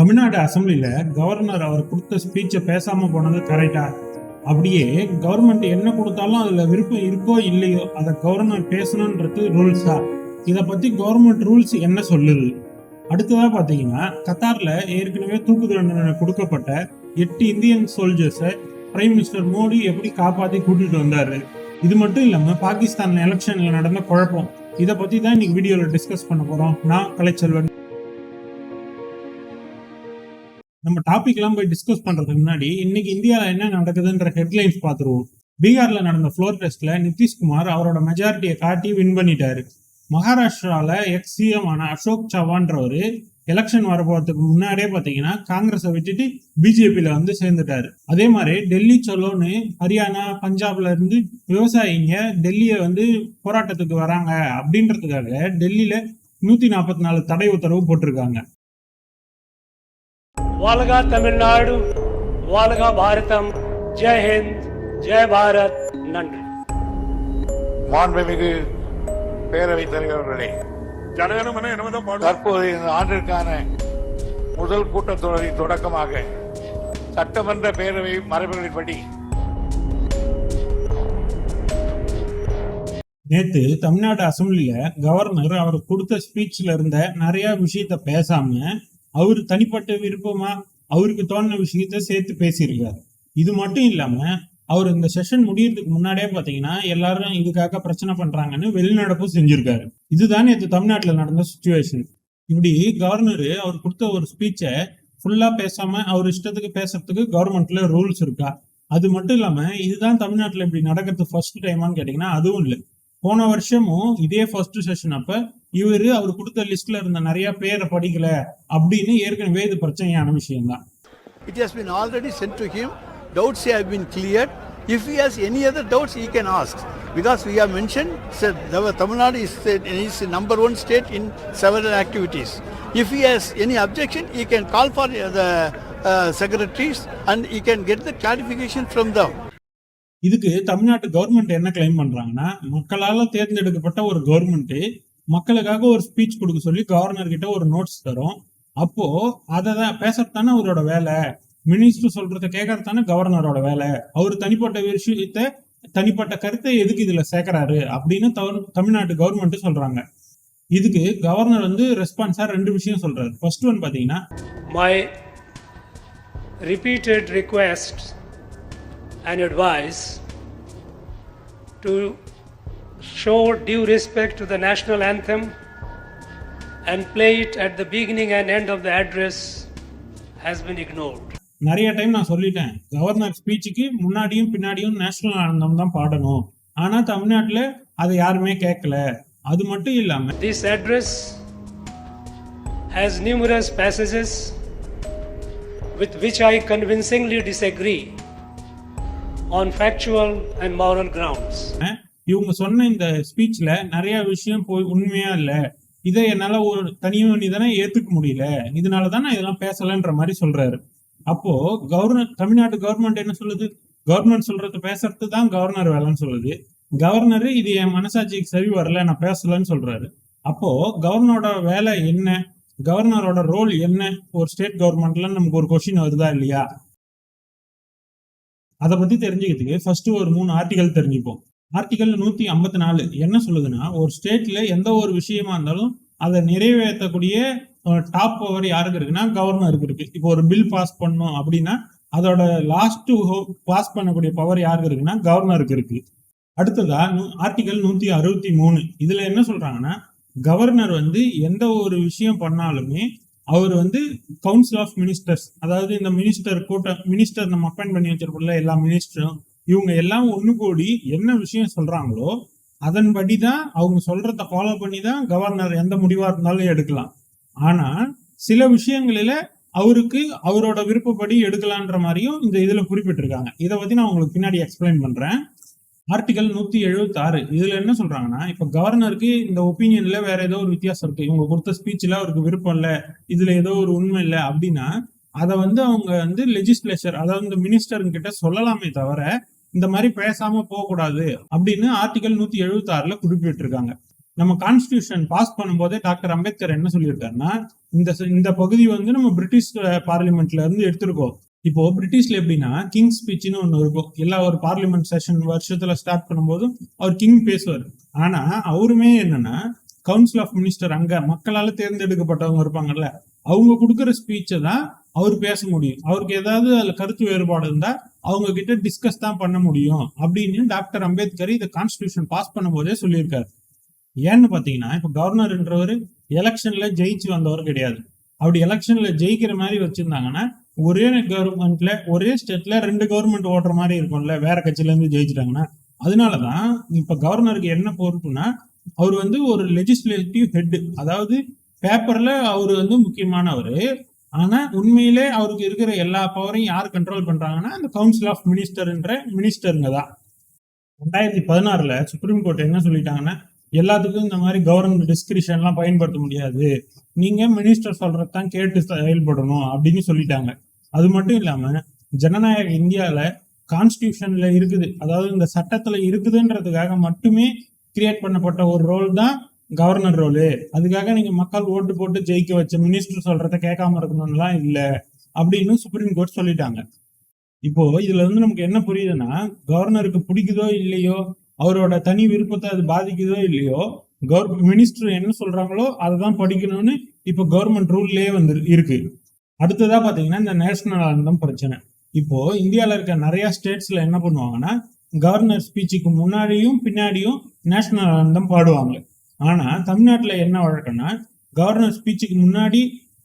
Tamil Nadu அசெம்பிளில governor அவர் கொடுத்த ஸ்பீச்சை பேசாம போனது கரெக்டா அப்படியே கவர்மெண்ட் என்ன கொடுத்தாலும் அதுல விருப்பம் இருக்கோ இல்லையோ அதை கவர்னர் பேசணுன்றது ரூல்ஸா இதை பத்தி கவர்மெண்ட் ரூல்ஸ் என்ன சொல்லுது? அடுத்ததா பாத்தீங்கன்னா கத்தார்ல ஏற்கனவே தூக்கு தண்டனை கொடுக்கப்பட்ட எட்டு இந்தியன் சோல்ஜர்ஸை பிரைம் மினிஸ்டர் மோடி எப்படி காப்பாத்தி கூட்டிட்டு வந்தாரு? இது மட்டும் இல்லாம பாகிஸ்தான் எலெக்ஷன்ல நடந்த குழப்பம். இதை பத்தி தான் இன்னைக்கு வீடியோல டிஸ்கஸ் பண்ண போறோம். நான் கலைச்செல்வன். நம்ம டாபிக் எல்லாம் போய் டிஸ்கஸ் பண்றதுக்கு முன்னாடி இன்னைக்கு இந்தியாவில் என்ன நடக்குதுன்ற ஹெட்லைன்ஸ் பாத்துருவோம் பீகார்ல நடந்த ஃப்ளோர் டெஸ்ட்ல நிதிஷ்குமார் அவரோட மெஜாரிட்டியை காட்டி வின் பண்ணிட்டாரு. மகாராஷ்டிரால எக்ஸ் சிஎம் ஆன அசோக் சவான்றவரு எலெக்ஷன் வரப்போறதுக்கு முன்னாடியே பாத்தீங்கன்னா காங்கிரஸை விட்டுட்டு பிஜேபியில வந்து சேர்ந்துட்டாரு. அதே மாதிரி டெல்லி சொல்லோன்னு ஹரியானா பஞ்சாப்ல இருந்து விவசாயிங்க டெல்லியை வந்து போராட்டத்துக்கு வராங்க அப்படின்றதுக்காக டெல்லியில நூத்தி நாற்பத்தி நாலு தடை உத்தரவு போட்டிருக்காங்க. வாழ்கா தமிழ்நாடு வாழ்கா பாரதம். ஜெய் ஹிந்த் ஜெய் பாரத். நன்றி. மாண்புமிகு பேரவைத் தலைவர் அவர்களே தற்போது இந்த ஆண்டிற்கான முதல் கூட்டத்தொடரின் தொடக்கமாக சட்டமன்ற பேரவை மரபுகளின்படி நேத்து தமிழ்நாடு அசம்பிளியில கவர்னர் அவர் கொடுத்த ஸ்பீச்ல இருந்த நிறைய விஷயத்த பேசாம அவர் தனிப்பட்ட விருப்பமா அவருக்கு தோணுன விஷயத்த சேர்த்து பேசியிருக்காரு இது மட்டும் இல்லாம அவர் இந்த செஷன் முடியறதுக்கு முன்னாடியே பாத்தீங்கன்னா எல்லாரும் இதுக்காக பிரச்சனை பண்றாங்கன்னு வெளிநடப்பு செஞ்சிருக்காரு. இதுதான் நேற்று தமிழ்நாட்டுல நடந்த சுச்சுவேஷன் இப்படி கவர்னர் அவர் கொடுத்த ஒரு ஸ்பீச்சை ஃபுல்லா பேசாம அவர் இஷ்டத்துக்கு பேசுறதுக்கு கவர்மெண்ட்ல ரூல்ஸ் இருக்கா? அது மட்டும் இல்லாம இதுதான் தமிழ்நாட்டுல இப்படி நடக்கிறது ஃபர்ஸ்ட் டைமான்னு கேட்டீங்கன்னா அதுவும் இல்லை. போன வருஷமும் இதே ஃபர்ஸ்ட் செஷன் அப்ப இவரு அவர் கொடுத்த லிஸ்ட்ல இருந்த நிறைய பேரை படிக்கல அப்படின்னு ஏற்கனவே இது பிரச்சனையான விஷயம் தான். Doubts have been cleared. If he has any other doubts, he can ask. Because we have mentioned, said the Tamil Nadu is, the- is the number one state in several activities. If he has any objection, he can call for uh, the uh, secretaries and he can get the clarification from them. இதுக்கு தமிழ்நாட்டு government என்ன claim பண்றாங்கன்னா மக்களால தேர்ந்தெடுக்கப்பட்ட ஒரு government மக்களுக்காக ஒரு speech கொடுக்க சொல்லி கவர்னர் கிட்ட ஒரு நோட்ஸ் தரும். அப்போ அதை தான் பேசுறதுதானே அவரோட வேலை? மினிஸ்டர் சொல்றத கேட்கறது தானே கவர்னரோட வேலை? அவர் தனிப்பட்ட விஷயத்தை தனிப்பட்ட கருத்தை எதுக்கு இதுல சேர்க்கிறாரு அப்படின்னு தமிழ்நாட்டு கவர்மெண்ட் சொல்றாங்க. இதுக்கு கவர்னர் வந்து ரெஸ்பான்ஸா ரெண்டு விஷயம் சொல்றாரு. ஃபர்ஸ்ட் ஒன் பாத்தீங்கன்னா my repeated requests and advice to show due respect to the national anthem and play it at the beginning and end of the address has been ignored. நிறைய time நான் சொல்லிட்டேன் governor ஸ்பீச்சுக்கு முன்னாடியும் பின்னாடியும் national ஆனந்தம் தான் பாடணும் ஆனா தமிழ்நாட்டுல அதை யாருமே கேட்கல அது மட்டும் இல்லாம This address has numerous passages with which I convincingly disagree on factual and moral grounds. இவங்க சொன்ன இந்த ஸ்பீச்ல நிறைய விஷயம் போய் உண்மையா இல்ல. இதை என்னால ஒரு தனி தானே ஏத்துக்க முடியல. இதனால தான் நான் இதெல்லாம் பேசலன்ற மாதிரி சொல்றாரு. அப்போ கவர்னர் தமிழ்நாடு கவர்மெண்ட் என்ன சொல்லுது? கவர்மெண்ட் சொல்றது பேசுறது தான் கவர்னர் வேலைன்னு சொல்லுது. கவர்னர் இது என் மனசாட்சிக்கு சரி வரல நான் பேசலன்னு சொல்றாரு. அப்போ கவர்னரோட வேலை என்ன? கவர்னரோட ரோல் என்ன? ஒரு ஸ்டேட் கவர்மெண்ட்ல நமக்கு ஒரு கொஸ்டின் வருதா இல்லையா? அதை பத்தி தெரிஞ்சுக்கிறதுக்கு ஃபர்ஸ்ட் ஒரு மூணு ஆர்டிகல் தெரிஞ்சுப்போம். ஆர்டிகல் நூத்தி ஐம்பத்தி நாலு. என்ன சொல்லுதுன்னா ஒரு ஸ்டேட்ல எந்த ஒரு விஷயமா இருந்தாலும் அதை நிறைவேற்றக்கூடிய டாப் பவர் யாருக்கு இருக்குன்னா கவர்னருக்கு இருக்கு. இப்போ ஒரு பில் பாஸ் பண்ணோம் அப்படின்னா அதோட லாஸ்ட் பாஸ் பண்ணக்கூடிய பவர் யாருக்கு இருக்குன்னா கவர்னருக்கு இருக்கு. அடுத்ததா ஆர்டிகல் நூத்தி அறுபத்தி மூணு. இதுல என்ன சொல்றாங்கன்னா கவர்னர் வந்து எந்த ஒரு விஷயம் பண்ணாலுமே அவர் வந்து கவுன்சில் ஆஃப் மினிஸ்டர்ஸ் அதாவது இந்த மினிஸ்டர் கூட்டம் மினிஸ்டர் நம்ம அப்பாயிண்ட் பண்ணி வச்சிருப்போம்ல எல்லா மினிஸ்டரும் இவங்க எல்லாம் ஒன்று கூடி என்ன விஷயம் சொல்றாங்களோ அதன்படி தான் அவங்க சொல்றத ஃபாலோ பண்ணி தான் கவர்னர் எந்த முடிவா இருந்தாலும் எடுக்கலாம். ஆனா சில விஷயங்களில அவருக்கு அவரோட விருப்பப்படி எடுக்கலான்ற மாதிரியும் இந்த இதுல குறிப்பிட்டிருக்காங்க. இதை பத்தி நான் உங்களுக்கு பின்னாடி எக்ஸ்பிளைன் பண்றேன். ஆர்டிகல் நூத்தி எழுபத்தி ஆறு இதுல என்ன சொல்றாங்கன்னா இப்ப கவர்னருக்கு இந்த ஒப்பீனியன்ல வேற ஏதோ ஒரு வித்தியாசம் இருக்கு. இவங்க கொடுத்த ஸ்பீச்ல அவருக்கு விருப்பம் இல்ல இதுல ஏதோ ஒரு உண்மை இல்லை அப்படின்னா அதை வந்து அவங்க வந்து லெஜிஸ்லேச்சர் அதாவது இந்த மினிஸ்டர் கிட்ட சொல்லலாமே தவிர இந்த மாதிரி பேசாம போகக்கூடாது அப்படின்னு ஆர்டிகல் நூத்தி எழுபத்தி ஆறுல குறிப்பிட்டிருக்காங்க. நம்ம கான்ஸ்டியூஷன் பாஸ் பண்ணும்போதே டாக்டர் அம்பேத்கர் என்ன சொல்லியிருக்காருன்னா இந்த இந்த பகுதி வந்து நம்ம பிரிட்டிஷ் பார்லிமெண்ட்ல இருந்து எடுத்திருக்கோம். இப்போ பிரிட்டிஷ்ல எப்படின்னா கிங் ஸ்பீச்னு ஒன்று இருக்கும். எல்லா ஒரு பார்லிமெண்ட் செஷன் வருஷத்துல ஸ்டார்ட் பண்ணும்போது அவர் கிங் பேசுவார். ஆனா அவருமே என்னன்னா கவுன்சில் ஆஃப் மினிஸ்டர் அங்க மக்களால தேர்ந்தெடுக்கப்பட்டவங்க இருப்பாங்கல்ல அவங்க கொடுக்குற ஸ்பீச்சை தான் அவர் பேச முடியும். அவருக்கு ஏதாவது அதுல கருத்து வேறுபாடு இருந்தா அவங்க கிட்ட டிஸ்கஸ் தான் பண்ண முடியும். அப்படின்னு டாக்டர் அம்பேத்கர் இதை கான்ஸ்டியூஷன் பாஸ் பண்ணும் போதே சொல்லியிருக்காரு. ஏன்னு பாத்தீங்கன்னா இப்ப கவர்னர்ன்றவர் எலெக்ஷன்ல ஜெயிச்சு வந்தவர் கிடையாது. அப்படி எலெக்ஷன்ல ஜெயிக்கிற மாதிரி வச்சிருந்தாங்கன்னா ஒரே கவர்மெண்ட்ல ஒரே ஸ்டேட்ல ரெண்டு கவர்மெண்ட் ஓட்டுற மாதிரி இருக்கும்ல வேற கட்சியில இருந்து ஜெயிச்சிட்டாங்கன்னா. அதனாலதான் இப்ப கவர்னருக்கு என்ன பொறுப்புனா அவர் வந்து ஒரு லெஜிஸ்லேட்டிவ் ஹெட் அதாவது பேப்பர்ல அவர் வந்து முக்கியமானவர். ஆனா உண்மையிலே அவருக்கு இருக்கிற எல்லா பவரையும் யார் கண்ட்ரோல் பண்றாங்கன்னா அந்த கவுன்சில் ஆஃப் மினிஸ்டர்ன்ற மினிஸ்டருங்க தான். ரெண்டாயிரத்தி பதினாறுல சுப்ரீம் கோர்ட் என்ன சொல்லிட்டாங்கன்னா எல்லாத்துக்கும் இந்த மாதிரி கவர்மெண்ட் டிஸ்கிரிப்ஷன்லாம் பயன்படுத்த முடியாது. நீங்க மினிஸ்டர் சொல்றதான் கேட்டு செயல்படணும் அப்படின்னு சொல்லிட்டாங்க. அது மட்டும் இல்லாம ஜனநாயக இந்தியாவில கான்ஸ்டியூஷன்ல இருக்குது. அதாவது இந்த சட்டத்துல இருக்குதுன்றதுக்காக மட்டுமே கிரியேட் பண்ணப்பட்ட ஒரு ரோல் தான் கவர்னர் ரோலு அதுக்காக நீங்க மக்கள் ஓட்டு போட்டு ஜெயிக்க வச்ச மினிஸ்டர் சொல்றத கேட்காம இருக்கணும்லாம் இல்லை அப்படின்னு சுப்ரீம் கோர்ட் சொல்லிட்டாங்க. இப்போ இதுல வந்து நமக்கு என்ன புரியுதுன்னா கவர்னருக்கு பிடிக்குதோ இல்லையோ அவரோட தனி விருப்பத்தை அது பாதிக்குதோ இல்லையோ கவர் மினிஸ்டர் என்ன சொல்றாங்களோ அதை தான் படிக்கணும்னு இப்போ கவர்மெண்ட் ரூல்லே வந்து இருக்கு. அடுத்ததா பாத்தீங்கன்னா இந்த நேஷனல் ஆனந்தம் பிரச்சனை. இப்போ இந்தியாவில் இருக்க நிறைய ஸ்டேட்ஸ்ல என்ன பண்ணுவாங்கன்னா கவர்னர் ஸ்பீச்சுக்கு முன்னாடியும் பின்னாடியும் நேஷனல் ஆனந்தம் பாடுவாங்க. ஆனால் தமிழ்நாட்டில் என்ன வழக்கம்னா கவர்னர் ஸ்பீச்சுக்கு முன்னாடி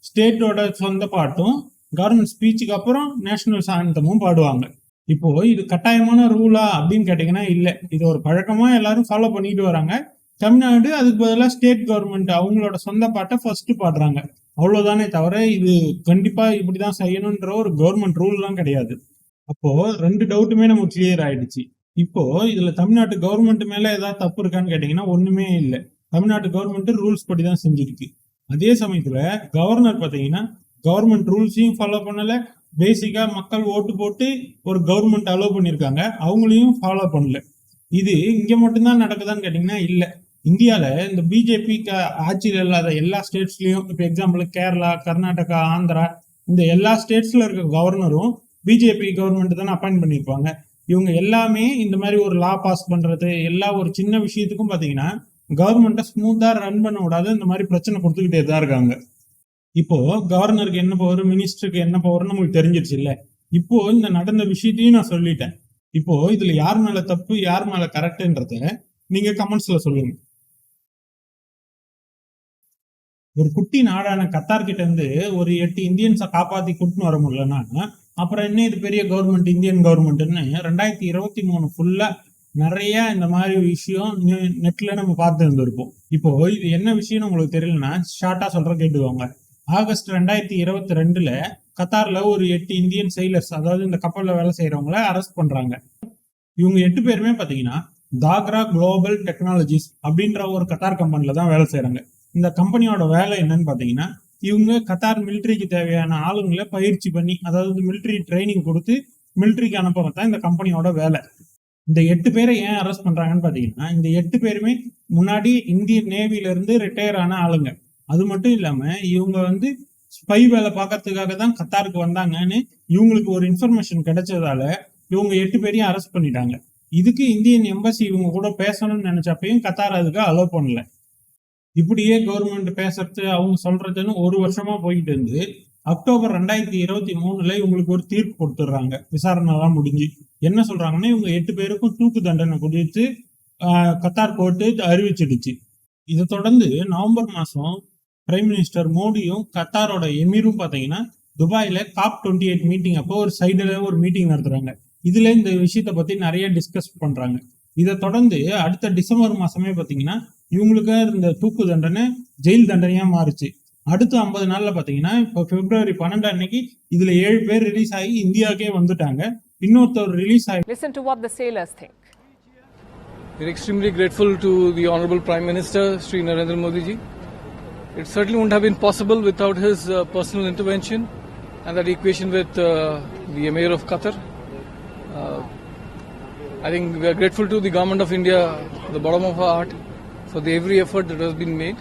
ஸ்டேட்டோட சொந்த பாட்டும் கவர்னர் ஸ்பீச்சுக்கு அப்புறம் நேஷனல் ஆனந்தமும் பாடுவாங்க. இப்போ இது கட்டாயமான ரூலா அப்படின்னு கேட்டிங்கன்னா இல்லை. இது ஒரு பழக்கமாக எல்லாரும் ஃபாலோ பண்ணிட்டு வராங்க. தமிழ்நாடு அதுக்கு பதிலாக ஸ்டேட் கவர்மெண்ட் அவங்களோட சொந்த பாட்டை ஃபர்ஸ்ட் பாடுறாங்க. அவ்வளோதானே தவிர இது கண்டிப்பாக இப்படி தான் செய்யணுன்ற ஒரு கவர்மெண்ட் ரூல்லாம் கிடையாது. அப்போது ரெண்டு டவுட்டுமே நமக்கு கிளியர் ஆயிடுச்சு. இப்போ இதில் தமிழ்நாட்டு கவர்மெண்ட் மேலே ஏதாவது தப்பு இருக்கான்னு கேட்டிங்கன்னா ஒன்றுமே இல்லை. தமிழ்நாட்டு கவர்மெண்ட் ரூல்ஸ் படி தான் செஞ்சிருக்கு. அதே சமயத்துல கவர்னர் பாத்தீங்கன்னா கவர்மெண்ட் ரூல்ஸையும் ஃபாலோ பண்ணல. பேசிக்கா மக்கள் ஓட்டு போட்டு ஒரு கவர்மெண்ட் அலோவ் பண்ணியிருக்காங்க அவங்களையும் ஃபாலோ பண்ணல. இது இங்க மட்டும்தான் நடக்குதான்னு கேட்டீங்கன்னா இல்ல. இந்தியாவில் இந்த பிஜேபி ஆட்சியில் இல்லாத எல்லா ஸ்டேட்ஸ்லயும் இப்போ எக்ஸாம்பிள் கேரளா கர்நாடகா ஆந்திரா இந்த எல்லா ஸ்டேட்ஸ்ல இருக்க கவர்னரும் பிஜேபி கவர்மெண்ட் தானே அப்பாயிண்ட் பண்ணியிருப்பாங்க இவங்க எல்லாமே இந்த மாதிரி ஒரு லா பாஸ் பண்றது எல்லா ஒரு சின்ன விஷயத்துக்கும் பாத்தீங்கன்னா கவர்மெண்ட்டை ஸ்மூத்தாக ரன் பண்ண விடாது இந்த மாதிரி பிரச்சனை கொடுத்துக்கிட்டே தான் இருக்காங்க. இப்போ கவர்னருக்கு என்ன பவர் மினிஸ்டருக்கு என்ன பவர்னு நமக்கு தெரிஞ்சிருச்சு இல்லை? இப்போ இந்த நடந்த விஷயத்தையும் நான் சொல்லிட்டேன். இப்போ இதுல யார் மேல தப்பு யார் மேல கரெக்ட்ன்றத நீங்க கமெண்ட்ஸ்ல சொல்லுங்க. ஒரு குட்டி நாடான கத்தார் கிட்ட இருந்து ஒரு எட்டு இந்தியன்ஸை காப்பாத்தி கூட்டுன்னு வர முடியலன்னா அப்புறம் என்ன இது பெரிய கவர்மெண்ட் இந்தியன் கவர்மெண்ட்னு ரெண்டாயிரத்தி இருபத்தி மூணு ஃபுல்லா நிறைய இந்த மாதிரி விஷயம் நெட்ல நம்ம பார்த்து இருந்திருப்போம். இப்போ இது என்ன விஷயம்னு உங்களுக்கு தெரியலன்னா ஷார்ட்டா சொல்ற கேட்டுக்கோங்க. ஆகஸ்ட் ரெண்டாயிரத்தி இருபத்தி ரெண்டுல கத்தார்ல ஒரு எட்டு இந்தியன் செயலர்ஸ் அதாவது இந்த கப்பல்ல வேலை செய்யறவங்கள அரெஸ்ட் பண்றாங்க. இவங்க எட்டு பேருமே பாத்தீங்கன்னா தாக்ரா குளோபல் டெக்னாலஜிஸ் அப்படின்ற ஒரு கத்தார் கம்பெனில தான் வேலை செய்யறாங்க இந்த கம்பெனியோட வேலை என்னன்னு பாத்தீங்கன்னா இவங்க கத்தார் மிலிட்ரிக்கு தேவையான ஆளுங்களை பயிற்சி பண்ணி அதாவது மிலிட்ரி ட்ரைனிங் கொடுத்து மிலிட்ரிக்கு அனுப்புறது தான் இந்த கம்பெனியோட வேலை. இந்த எட்டு பேரை ஏன் அரெஸ்ட் பண்றாங்கன்னு பாத்தீங்கன்னா இந்த எட்டு பேருமே முன்னாடி இந்தியன் நேவில இருந்து ரிட்டையர் ஆன ஆளுங்க. அது மட்டும் இல்லாம இவங்க வந்து ஸ்பை வேலை பார்க்கறதுக்காக தான் கத்தாருக்கு வந்தாங்கன்னு இவங்களுக்கு ஒரு இன்ஃபர்மேஷன் கிடைச்சதால இவங்க எட்டு பேரையும் அரெஸ்ட் பண்ணிட்டாங்க. இதுக்கு இந்தியன் எம்பசி இவங்க கூட பேசணும்னு நினைச்சப்பையும் கத்தார் அதுக்கு அலோவ் பண்ணல. இப்படியே கவர்மெண்ட் பேசுறது அவங்க சொல்றதுன்னு ஒரு வருஷமா போயிட்டு இருந்து அக்டோபர் ரெண்டாயிரத்தி இருபத்தி மூணுல இவங்களுக்கு ஒரு தீர்ப்பு கொடுத்துட்றாங்க. விசாரணைலாம் முடிஞ்சு. என்ன சொல்றாங்கன்னா இவங்க எட்டு பேருக்கும் தூக்கு தண்டனை கொடுத்து கத்தார் கோர்ட்டு அறிவிச்சிடுச்சு. இதை தொடர்ந்து நவம்பர் மாசம் பிரைம் மினிஸ்டர் மோடியும் கத்தாரோட எமீரும் பாத்தீங்கன்னா துபாயில காப் டுவெண்ட்டி எயிட் மீட்டிங். அப்போ ஒரு சைடுல ஒரு மீட்டிங் நடத்துறாங்க. இதுல இந்த விஷயத்த பத்தி நிறைய டிஸ்கஸ் பண்றாங்க. இதை தொடர்ந்து அடுத்த டிசம்பர் மாசமே பாத்தீங்கன்னா இவங்களுக்கு இந்த தூக்கு தண்டனை ஜெயில் தண்டனையா மாறுச்சு. அடுத்த ஐம்பது நாள்ல பாத்தீங்கன்னா இப்போ பிப்ரவரி பன்னெண்டு அன்னைக்கு இதுல ஏழு பேர் ரிலீஸ் ஆகி இந்தியாவுக்கே வந்துட்டாங்க இன்னொருத்தர் ரிலீஸ் ஆகி Listen to what the sailors think. We're extremely grateful to the Honorable Prime Minister, Sri Narendra Modi ji. It certainly wouldn't have been possible without his uh, personal intervention and that equation with uh, the Emir of Qatar. Uh, I think we are grateful to the Government of India, the bottom of our heart, for the every effort that has been made,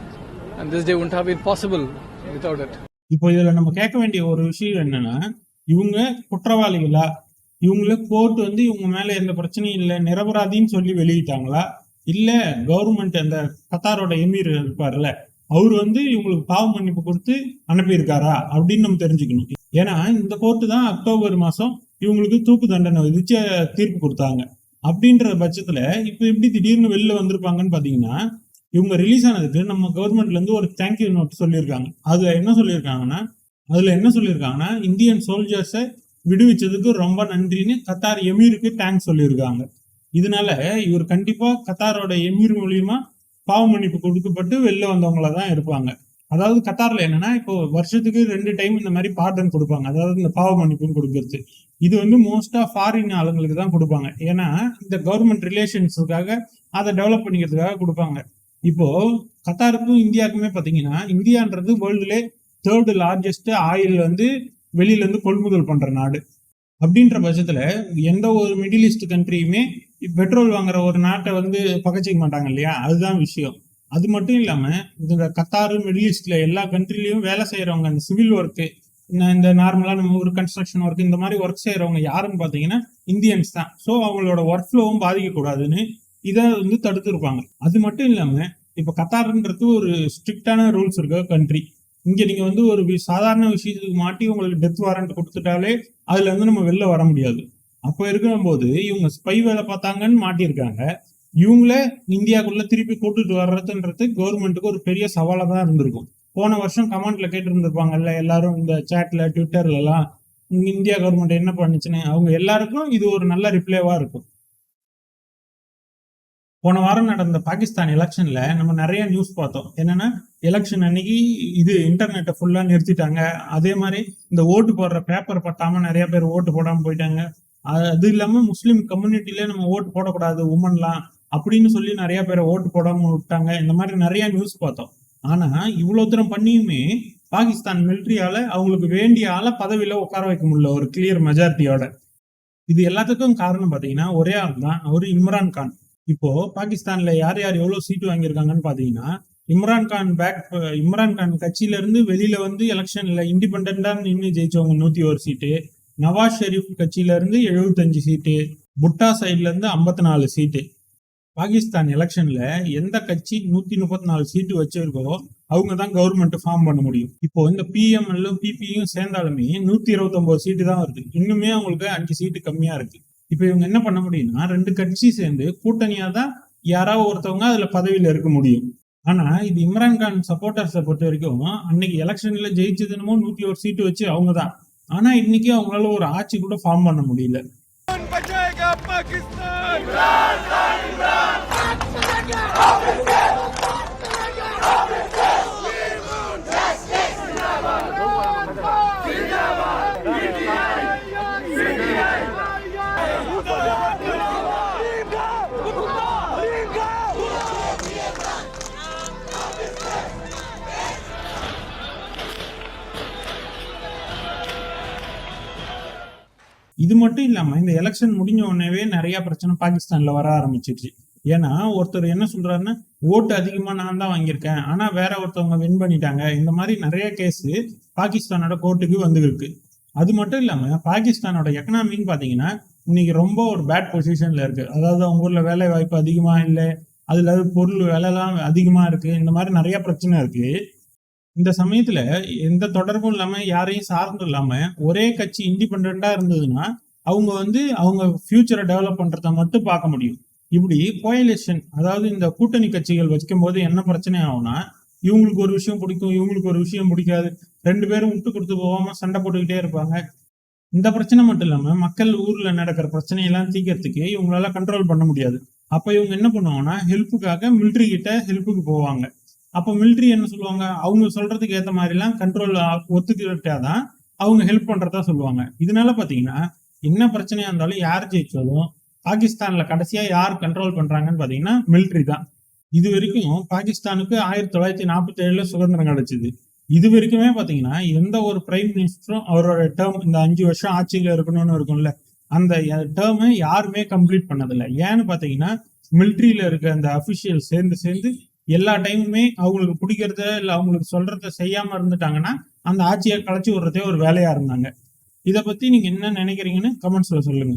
and this day wouldn't have it possible without it இப்போ இதுல நம்ம கேட்க வேண்டிய ஒரு விஷயம் என்னன்னா இவங்க குற்றவாளிகளா? இவங்கள கோர்ட் வந்து இவங்க மேல எந்த பிரச்சனையும் இல்லை நிரபராதின்னு சொல்லி வெளியிட்டாங்களா? இல்ல கவர்மெண்ட் அந்த கத்தாரோட எமீர் இருப்பார்ல அவர் வந்து இவங்களுக்கு பாவ மன்னிப்பு கொடுத்து அனுப்பியிருக்காரா? அப்படின்னு நம்ம தெரிஞ்சுக்கணும். ஏன்னா இந்த கோர்ட்டு தான் அக்டோபர் மாசம் இவங்களுக்கு தூக்கு தண்டனை விதிச்ச தீர்ப்பு கொடுத்தாங்க. அப்படின்ற பட்சத்துல இப்ப எப்படி திடீர்னு வெளில வந்திருப்பாங்கன்னு பாத்தீங்கன்னா இவங்க ரிலீஸ் ஆனதுக்கு நம்ம கவர்மெண்ட்லேருந்து ஒரு தேங்க்யூ நோட் சொல்லியிருக்காங்க. அதில் என்ன சொல்லியிருக்காங்கன்னா அதில் என்ன சொல்லியிருக்காங்கன்னா இந்தியன் சோல்ஜர்ஸை விடுவிச்சதுக்கு ரொம்ப நன்றின்னு கத்தார் எமீருக்கு தேங்க்ஸ் சொல்லியிருக்காங்க. இதனால இவர் கண்டிப்பாக கத்தாரோட எமீர் மூலியமா பாவ மன்னிப்பு கொடுக்கப்பட்டு வெளில வந்தவங்கள தான் இருப்பாங்க. அதாவது கத்தாரில் என்னன்னா இப்போ வருஷத்துக்கு ரெண்டு டைம் இந்த மாதிரி பார்டன் கொடுப்பாங்க. அதாவது இந்த பாவ மன்னிப்புன்னு கொடுக்கறது. இது வந்து மோஸ்டா ஃபாரின் ஆளுங்களுக்கு தான் கொடுப்பாங்க. ஏன்னா இந்த கவர்மெண்ட் ரிலேஷன்ஸுக்காக அதை டெவலப் பண்ணிக்கிறதுக்காக கொடுப்பாங்க. இப்போ கத்தாருக்கும் இந்தியாவுக்குமே பாத்தீங்கன்னா இந்தியான்றது வேர்ல்டுலே தேர்டு லார்ஜஸ்ட் ஆயில் வந்து வெளியில இருந்து கொள்முதல் பண்ற நாடு. அப்படின்ற பட்சத்துல எந்த ஒரு மிடில் ஈஸ்ட் கண்ட்ரியுமே பெட்ரோல் வாங்குற ஒரு நாட்டை வந்து பகச்சிக்க மாட்டாங்க இல்லையா? அதுதான் விஷயம். அது மட்டும் இல்லாம இந்த கத்தாரு மிடில் ஈஸ்ட்ல எல்லா கண்ட்ரிலயும் வேலை செய்யறவங்க அந்த சிவில் ஒர்க்கு இந்த நார்மலா நம்ம ஒரு கன்ஸ்ட்ரக்ஷன் ஒர்க் இந்த மாதிரி ஒர்க் செய்யறவங்க யாருன்னு பாத்தீங்கன்னா இந்தியன்ஸ் தான். ஸோ அவங்களோட ஒர்க் ஃப்ளோவும் பாதிக்கக்கூடாதுன்னு இதை வந்து தடுத்துருப்பாங்க. அது மட்டும் இல்லாமல் இப்போ கத்தார்ன்றது ஒரு ஸ்ட்ரிக்டான ரூல்ஸ் இருக்க கண்ட்ரி. இங்கே நீங்கள் வந்து ஒரு வி- சாதாரண விஷயத்துக்கு மாட்டி உங்களுக்கு டெத் வாரண்ட் கொடுத்துட்டாலே அதுலேருந்து நம்ம வெளில வர முடியாது. அப்போ இருக்கும்போது இவங்க ஸ்பை வேலை பார்த்தாங்கன்னு மாட்டியிருக்காங்க. இவங்கள இந்தியாக்குள்ள திருப்பி கூட்டுட்டு வர்றதுன்றது கவர்மெண்ட்டுக்கு ஒரு பெரிய சவாலாக தான் இருந்திருக்கும். போன வருஷம் கமெண்ட்ல கேட்டு இருந்திருப்பாங்கல்ல எல்லாரும் இந்த சேட்டில் ட்விட்டர்ல எல்லாம் இந்தியா கவர்மெண்ட் என்ன பண்ணுச்சுன்னு அவங்க எல்லாருக்கும் இது ஒரு நல்ல ரிப்ளைவா இருக்கும். போன வாரம் நடந்த பாகிஸ்தான் எலெக்ஷன்ல நம்ம நிறைய நியூஸ் பார்த்தோம். என்னன்னா எலெக்ஷன் அன்னைக்கு இது இன்டர்நெட்டை ஃபுல்லா நிறுத்திட்டாங்க. அதே மாதிரி இந்த ஓட்டு போடுற பேப்பர் பட்டாம நிறைய பேர் ஓட்டு போடாம போயிட்டாங்க. அது அது இல்லாம முஸ்லீம் கம்யூனிட்டில நம்ம ஓட்டு போடக்கூடாது உமன்லாம் அப்படின்னு சொல்லி நிறைய பேரை ஓட்டு போடாம விட்டாங்க. இந்த மாதிரி நிறைய நியூஸ் பார்த்தோம். ஆனா இவ்வளவு தூரம் பண்ணியுமே பாகிஸ்தான் மிலிட்ரியால அவங்களுக்கு வேண்டிய ஆளை பதவியில உட்கார வைக்க முடியல ஒரு கிளியர் மெஜாரிட்டியோட இது எல்லாத்துக்கும் காரணம் பாத்தீங்கன்னா ஒரே ஆள் தான் அவரு இம்ரான் கான். இப்போ பாகிஸ்தான்ல யார் யார் எவ்வளவு சீட்டு வாங்கியிருக்காங்கன்னு பாத்தீங்கன்னா இம்ரான் கான் பேக் இம்ரான் கான் கட்சியில இருந்து வெளியில வந்து எலெக்ஷன்ல இண்டிபெண்டா நின்று ஜெயிச்சவங்க நூத்தி ஒரு சீட்டு நவாஸ் ஷெரீப் கட்சியில இருந்து எழுபத்தஞ்சு சீட்டு புட்டா சைட்ல இருந்து ஐம்பத்தி நாலு சீட்டு பாகிஸ்தான் எலெக்ஷன்ல எந்த கட்சி நூத்தி முப்பத்தி நாலு சீட்டு வச்சிருக்கோ அவங்க தான் கவர்மெண்ட் ஃபார்ம் பண்ண முடியும். இப்போ இந்த பிஎம்எல்லும் பிபியும் சேர்ந்தாலுமே நூத்தி இருபத்தி ஒன்பது சீட்டு தான் வருது. இன்னுமே அவங்களுக்கு அஞ்சு சீட்டு கம்மியா இருக்கு. இப்போ இவங்க என்ன பண்ண முடியும்னா ரெண்டு கட்சி சேர்ந்து கூட்டணியா தான் யாராவது ஒருத்தவங்க அதுல பதவியில இருக்க முடியும். ஆனா இது இம்ரான் கான் சப்போர்ட்டர்ஸை பொறுத்த வரைக்கும் அன்னைக்கு எலெக்ஷன்ல ஜெயிச்சதுனமோ நூத்தி ஒரு சீட்டு வச்சு அவங்க தான் ஆனா இன்னைக்கு அவங்களால ஒரு ஆட்சி கூட ஃபார்ம் பண்ண முடியல. இது மட்டும் இல்லாமல் இந்த எலெக்ஷன் முடிஞ்ச உடனேவே நிறைய பிரச்சனை பாகிஸ்தான்ல வர ஆரம்பிச்சிருச்சு. ஏன்னா ஒருத்தர் என்ன சொல்றாருன்னா ஓட்டு அதிகமா நான் தான் வாங்கியிருக்கேன். ஆனா வேற ஒருத்தவங்க வின் பண்ணிட்டாங்க. இந்த மாதிரி நிறைய கேஸ் பாகிஸ்தானோட கோர்ட்டுக்கு வந்துருக்கு. அது மட்டும் இல்லாம பாகிஸ்தானோட எக்கனாமின்னு பாத்தீங்கன்னா இன்னைக்கு ரொம்ப ஒரு பேட் பொசிஷன்ல இருக்கு. அதாவது அவங்க ஊர்ல வேலை வாய்ப்பு அதிகமா இல்லை அதுல பொருள் விலைலாம் அதிகமா இருக்கு இந்த மாதிரி நிறைய பிரச்சனை இருக்கு. இந்த சமயத்துல எந்த தொடர்பும் இல்லாம யாரையும் சார்ந்தும் இல்லாம ஒரே கட்சி இண்டிபெண்டா இருந்ததுன்னா அவங்க வந்து அவங்க ஃபியூச்சரை டெவலப் பண்ணுறதை மட்டும் பார்க்க முடியும். இப்படி கோயலேஷன் அதாவது இந்த கூட்டணி கட்சிகள் வைக்கும் போது என்ன பிரச்சனை ஆகும்னா இவங்களுக்கு ஒரு விஷயம் பிடிக்கும் இவங்களுக்கு ஒரு விஷயம் பிடிக்காது. ரெண்டு பேரும் விட்டு கொடுத்து போகாம சண்டை போட்டுக்கிட்டே இருப்பாங்க. இந்த பிரச்சனை மட்டும் இல்லாமல் மக்கள் ஊரில் நடக்கிற பிரச்சனையெல்லாம் தீக்கிறதுக்கு இவங்களால கண்ட்ரோல் பண்ண முடியாது. அப்போ இவங்க என்ன பண்ணுவாங்கன்னா ஹெல்ப்புக்காக மிலிட்ரி கிட்ட ஹெல்ப்புக்கு போவாங்க. அப்போ மிலிட்ரி என்ன சொல்லுவாங்க? அவங்க சொல்றதுக்கு ஏற்ற மாதிரிலாம் கண்ட்ரோல் கண்ட்ரோல் ஒத்துக்கிட்டாதான் அவங்க ஹெல்ப் பண்ணுறதா சொல்லுவாங்க. இதனால பார்த்தீங்கன்னா என்ன பிரச்சனையா இருந்தாலும் யார் ஜெயிச்சாலும் பாகிஸ்தான்ல கடைசியா யார் கண்ட்ரோல் பண்றாங்கன்னு பாத்தீங்கன்னா மிலிட்ரி தான். இது வரைக்கும் பாகிஸ்தானுக்கு ஆயிரத்தி தொள்ளாயிரத்தி நாற்பத்தி ஏழுல சுதந்திரம் கிடைச்சது. இது வரைக்குமே பாத்தீங்கன்னா எந்த ஒரு பிரைம் மினிஸ்டரும் அவரோட டேர்ம் இந்த அஞ்சு வருஷம் ஆட்சியில இருக்கணும்னு இருக்கும்ல அந்த டேர்மை யாருமே கம்ப்ளீட் பண்ணதில்லை. ஏன்னு பாத்தீங்கன்னா மிலிட்ரியில இருக்க அந்த அபிஷியல் சேர்ந்து சேர்ந்து எல்லா டைமுமே அவங்களுக்கு பிடிக்கிறத இல்ல அவங்களுக்கு சொல்றத செய்யாம இருந்துட்டாங்கன்னா அந்த ஆட்சியை களைச்சி விடுறதே ஒரு வேலையா இருந்தாங்க. இத பத்தி நீங்க என்ன நினைக்கிறீங்கன்னு கமெண்ட்ஸ்ல சொல்லுங்க.